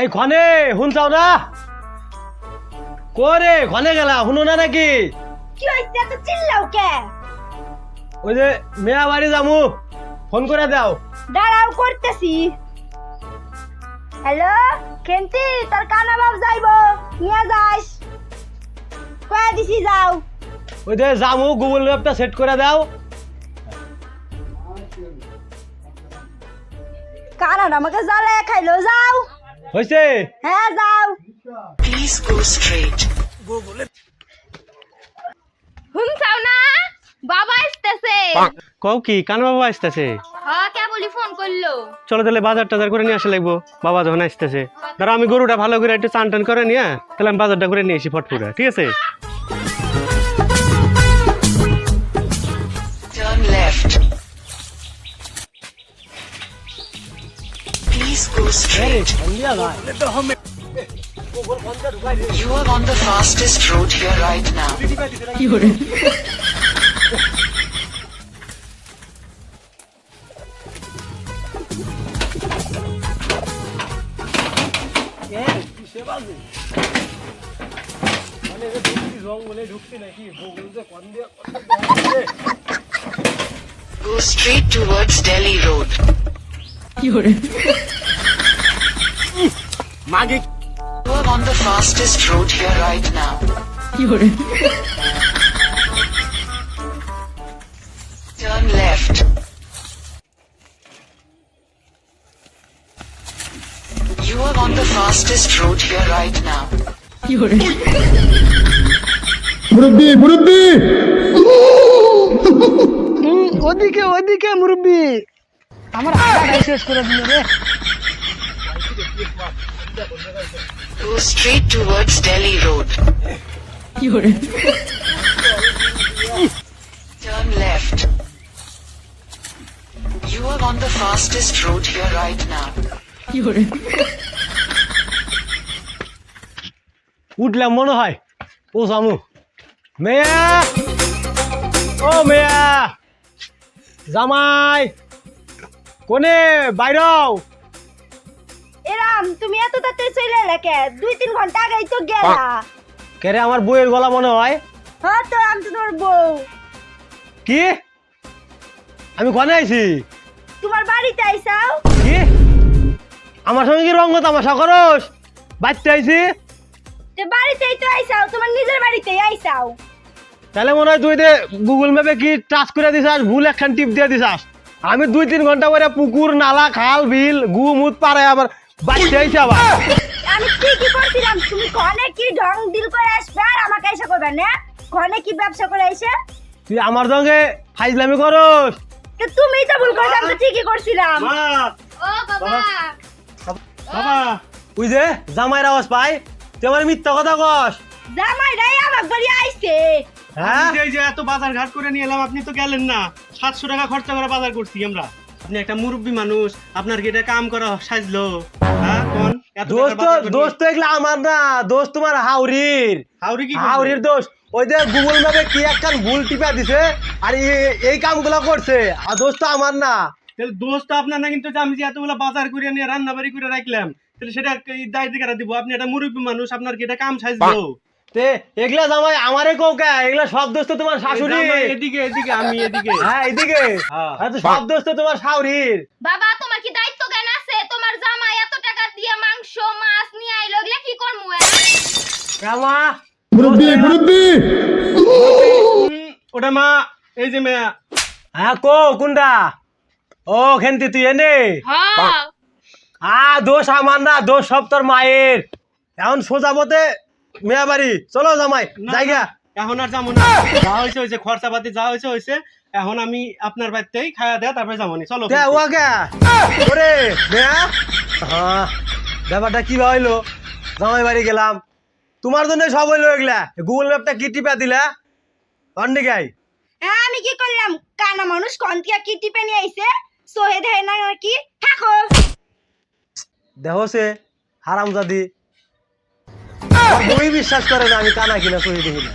এই ঘনে শুনছাও না? করে ঘনে গেলা শুনো না নাকি? কি হইছে এত চিল্লাও কে? ওই যে মেয়া বাড়ি যামু ফোন করে দাও। দাঁড়াও করতেছি। হ্যালো কেন্তি তোর কানা বাপ যাইবো নিয়ে যাস। কয়ে দিছি যাও। ওই যে যামু গুগল ম্যাপটা সেট করে দাও। কানান আমাকে জ্বালে খাইলো যাও। হয়েছে? হ্যাঁ যাও। Please go হুম চাও না? বাবা আসতেছে। কও কি কান বাবা আসতেছে? হ্যাঁ কে বলি ফোন করল? চলো তাহলে বাজার টাজার করে নিয়ে আসা লাগবো। বাবা যখন আসতেছে। ধরো আমি গরুটা ভালো করে একটু চান টান করে নিয়ে তাহলে আমি বাজারটা করে নিয়ে আসি ফটফুটে ঠিক আছে? You are on the fastest road here right now. Go straight towards Delhi Road. Mage You are on the fastest road here right now. Turn left. You are on the fastest road here right now. মুরব্বী মুরব্বী ওদিকে ওদিকে মুরব্বি আমার আটাটাই শেষ করে দিল রে Go straight towards Delhi Road. Turn left. You are on the fastest road here right now. উঠলাম মনে হয় ও সামু মেয়া ও মেয়া জামাই কোনে বাইরও তুমি এত তাড়াতাড়ি চলে এলে কে? দুই তিন ঘণ্টা আগেই তো গেলা। কেরে আমার বইয়ের গলা মনে হয়? হ্যাঁ তো আমি তো তোমার বউ। কি? আমি কনে আইছি? তোমার বাড়িতে আইসাও কি? আমার সঙ্গে কি রঙ্গ তামাশা করস? বাচ্চা আইছি? তো বাড়িতেই তো আইসাও তোমার নিজের বাড়িতেই আইসাও তাহলে মনে হয় তুই দে গুগল ম্যাপে কি টাচ করে দিছাস ভুল একখান টিপ দিয়ে দিছাস। আমি দুই তিন ঘণ্টা করে পুকুর নালা খাল বিল গু মুত পারে আবার বাচ্চা আবার। আমি ঠিকই করছিলাম। তুমি কনে কি ঢং দিল করে আসবে আর আমাকে এসে করবে না? কনে কি ব্যবসা করে এসে? তুই আমার সঙ্গে ফাইজলামি করস? তো তুমিই তো ভুল করছ আমি তো ঠিকই করছিলাম। ও বাবা! বাবা! ওই যে জামাইয়ের আওয়াজ পাই তুই আমার মিথ্যা কথা কস। জামাই রাই আমার বাড়ি আইছে। হ্যাঁ? এই যে এত বাজার ঘাট করে নিয়ে এলাম আপনি তো গেলেন না। সাতশো টাকা খরচা করে বাজার করছি আমরা। আপনি একটা মুরব্বী মানুষ আপনার কি এটা কাম করা সাজলো? হ্যাঁ কোন? দোস্ত দোস্ত এগুলা আমার না দোস্ত তোমার হাউরির হাওড়ি কি হাউরির দোষ ওই যে গুগল ম্যাপে কি একখান ভুল টিপা দিছে আর এই কামগুলো করছে। আর দোস্ত আমার না। তাহলে দোষ তো আপনার না কিন্তু যে আমি যে এতগুলো বাজার করে নিয়ে রান্না বাড়ি করে রাখলাম তাহলে সেটা এই দায় দিকে দিব? আপনি একটা মুরব্বী মানুষ আপনার কি এটা কাম সাজলো? তে এগুলা জামাই আমারে কও কে? এগুলা সব দোস্ত তোমার শাশুড়ি। এদিকে এদিকে আমি এদিকে। হ্যাঁ এদিকে। হ্যাঁ। হ্যাঁ তো সব দোস্ত তোমার শাশুড়ির। বাবা তোমার কি দায়িত্ব জ্ঞান আছে? তোমার জামাই এত টাকা দিয়ে মাংস মাছ নিয়ে আইলো এগুলা কি করমু রামা। মুরব্বী মুরব্বী ওটা মা এই যে মেয়া। হ্যাঁ কো কোনটা? ও খেন্তি তুই এনে। হ্যাঁ। আ দোষ আমার না দোষ সব তোর মায়ের। এখন সোজা পথে মেয়া বাড়ি চলো জামাই জায়গা। এখন আর যাব না। যা হয়েছে হয়েছে খরচা পাতি যা হয়েছে হয়েছে এখন আমি আপনার বাড়িতেই খাওয়া দেয়া তারপরে যাব নি। চলো। ওরে মেয়া। হ্যাঁ ব্যাপারটা কি হইল? জামাই বাড়ি গেলাম। তোমার জন্য সব হইল এগুলা। গুগল ম্যাপটা কি টিপা দিলা? অন্ডি গাই। হ্যাঁ আমি কি করলাম? কানা মানুষ কন্তিয়া কি টিপে নিয়ে আইছে? সোহে দেয় না কি থাকো। দেখো সে হারামজাদি। বই বিশ্বাস করে না আমি কানা কিনা সহি দেখি না।